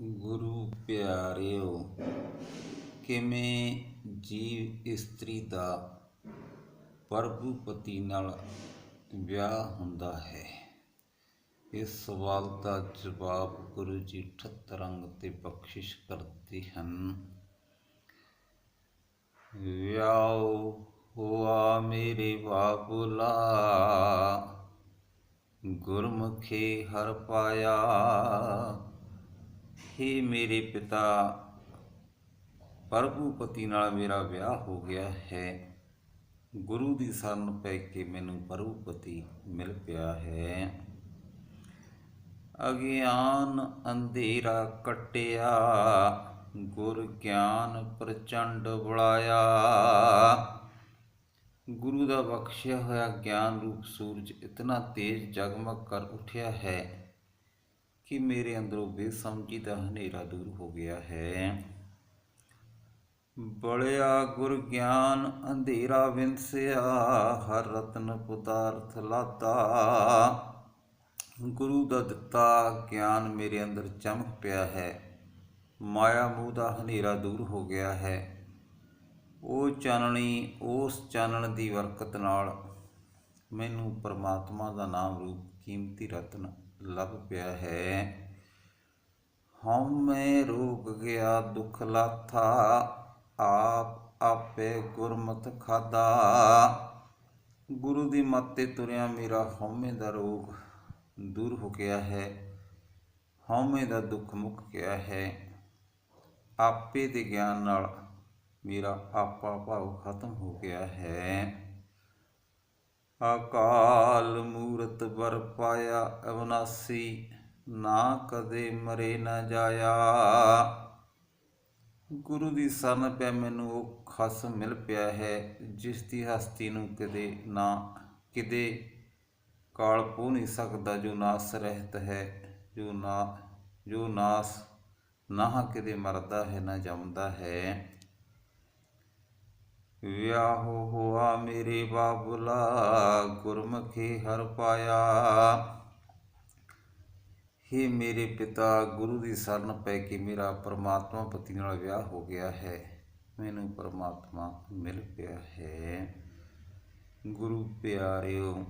ਗੁਰੂ ਪਿਆਰਿਓ, ਕਿਵੇਂ ਜੀਵ ਇਸਤਰੀ ਦਾ ਪ੍ਰਭੂ ਪਤੀ ਨਾਲ ਵਿਆਹ ਹੁੰਦਾ ਹੈ? ਇਸ ਸਵਾਲ ਦਾ ਜਵਾਬ ਗੁਰੂ ਜੀ 78 ਰੰਗ ਤੇ ਬਖਸ਼ਿਸ਼ ਕਰਦੇ ਹਨ। ਵਿਆਹ ਹੋਆ ਮੇਰੇ ਬਾਬੁਲਾ, ਗੁਰਮੁਖੇ ਹਰ ਪਾਇਆ ਹੇ ਮੇਰੇ ਪਿਤਾ ਪ੍ਰਭੂ ਪਤੀ ਨਾਲ ਮੇਰਾ ਵਿਆਹ ਹੋ ਗਿਆ ਹੈ। ਗੁਰੂ ਦੀ ਸ਼ਰਨ ਪੈ ਕੇ ਮੈਨੂੰ ਪ੍ਰਭੂ ਪਤੀ ਮਿਲ ਪਿਆ ਹੈ। ਅਗਿਆਨ ਅੰਧੇਰਾ ਕਟਿਆ, ਗੁਰ ਗਿਆਨ ਪ੍ਰਚੰਡ ਬੁਲਾਇਆ। ਗੁਰੂ ਦਾ ਬਖਸ਼ਿਆ ਹੋਇਆ ਗਿਆਨ ਰੂਪ ਸੂਰਜ ਇਤਨਾ ਤੇਜ਼ ਜਗਮਗ ਕਰ ਉੱਠਿਆ ਹੈ ਕਿ ਮੇਰੇ ਅੰਦਰੋਂ ਬੇਸਮਝੀ ਦਾ ਹਨੇਰਾ ਦੂਰ ਹੋ ਗਿਆ ਹੈ। ਬਲਿਆ ਗੁਰ ਗਿਆਨ ਅੰਧੇਰਾ ਵਿੰਸਿਆ, ਹਰ ਰਤਨ ਪਦਾਰਥ ਲਾਤਾ। ਗੁਰੂ ਦਾ ਦਿੱਤਾ ਗਿਆਨ ਮੇਰੇ ਅੰਦਰ ਚਮਕ ਪਿਆ ਹੈ। ਮਾਇਆ ਮੂਹ ਦਾ ਹਨੇਰਾ ਦੂਰ ਹੋ ਗਿਆ ਹੈ। ਉਹ ਚਾਨਣੀ, ਉਸ ਚਾਨਣ ਦੀ ਵਰਕਤ ਨਾਲ ਮੈਨੂੰ ਪਰਮਾਤਮਾ ਦਾ ਨਾਮ ਰੂਪ ਕੀਮਤੀ ਰਤਨ ਲੱਭ ਪਿਆ ਹੈ। ਹਉਮੈ ਰੋਗ ਗਿਆ ਦੁਖ ਲਾਥਾ, ਆਪ ਆਪੇ ਗੁਰਮਤ ਖਾਦਾ ਗੁਰੂ ਦੀ ਮੱਤ ਤੇ ਤੁਰਿਆ ਮੇਰਾ ਹਉਮੈ ਦਾ ਰੋਗ ਦੂਰ ਹੋ ਗਿਆ ਹੈ। ਹਉਮੈ ਦਾ ਦੁੱਖ ਮੁੱਕ ਗਿਆ ਹੈ। ਆਪੇ ਦੇ ਗਿਆਨ ਨਾਲ ਮੇਰਾ ਆਪਾ ਭਾਵ ਖਤਮ ਹੋ ਗਿਆ ਹੈ। ਅਕਾਲ ਮੂਰਤ ਵਰ ਪਾਇਆ ਅਵਨਾਸੀ, ਨਾ ਕਦੇ ਮਰੇ ਨਾ ਜਾਇਆ। ਗੁਰੂ ਦੀ ਸ਼ਰਨ ਪੈ ਮੈਨੂੰ ਉਹ ਖਸ ਮਿਲ ਪਿਆ ਹੈ, ਜਿਸ ਦੀ ਹਸਤੀ ਨੂੰ ਕਦੇ ਨਾ, ਕਿਤੇ ਕਾਲ ਪੋ ਨਹੀਂ ਸਕਦਾ ਜੋ ਨਾਸ ਰਹਿਤ ਹੈ, ਜੋ ਨਾ, ਜੋ ਨਾਸ, ਨਾ ਕਿਤੇ ਮਰਦਾ ਹੈ, ਨਾ ਜੰਮਦਾ ਹੈ। ਵਿਆਹੋ ਹੋਆ ਮੇਰੇ ਬਾਬੁਲਾ, ਗੁਰਮੁਖੀ ਹਰ ਪਾਇਆ। हे ਮੇਰੇ ਪਿਤਾ, ਗੁਰੂ ਦੀ ਸ਼ਰਨ ਪੈ ਕੇ ਮੇਰਾ ਪਰਮਾਤਮਾ ਪਤੀ ਨਾਲ ਵਿਆਹ ਹੋ ਗਿਆ ਹੈ। ਮੈਨੂੰ ਪਰਮਾਤਮਾ ਮਿਲ ਪਿਆ ਹੈ। ਗੁਰੂ ਪਿਆਰਿਓ,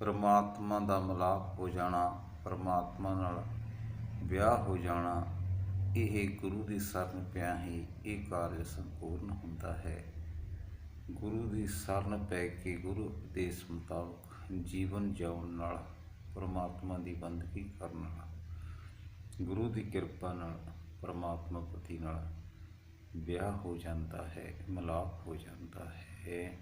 ਪਰਮਾਤਮਾ ਦਾ ਮਿਲਾਪ ਹੋ ਜਾਣਾ, ਪਰਮਾਤਮਾ ਨਾਲ ਵਿਆਹ ਹੋ ਜਾਣਾ ਇਹ ਗੁਰੂ ਦੀ ਸ਼ਰਨ ਪਿਆ ਹੀ ਇਹ ਕਾਰਜ ਸੰਪੂਰਨ ਹੁੰਦਾ ਹੈ। ਗੁਰੂ ਦੀ ਸ਼ਰਨ ਪੈ ਕੇ ਗੁਰੂ ਉਪਦੇਸ਼ ਮੁਤਾਬਕ ਜੀਵਨ ਜਿਉਣ ਨਾਲ ਪਰਮਾਤਮਾ ਦੀ ਬੰਦਗੀ ਕਰਨ ਨਾਲ, ਗੁਰੂ ਦੀ ਕਿਰਪਾ ਨਾਲ ਪਰਮਾਤਮਾ ਪਤੀ ਨਾਲ ਵਿਆਹ ਹੋ ਜਾਂਦਾ ਹੈ, ਮਿਲਾਪ ਹੋ ਜਾਂਦਾ ਹੈ।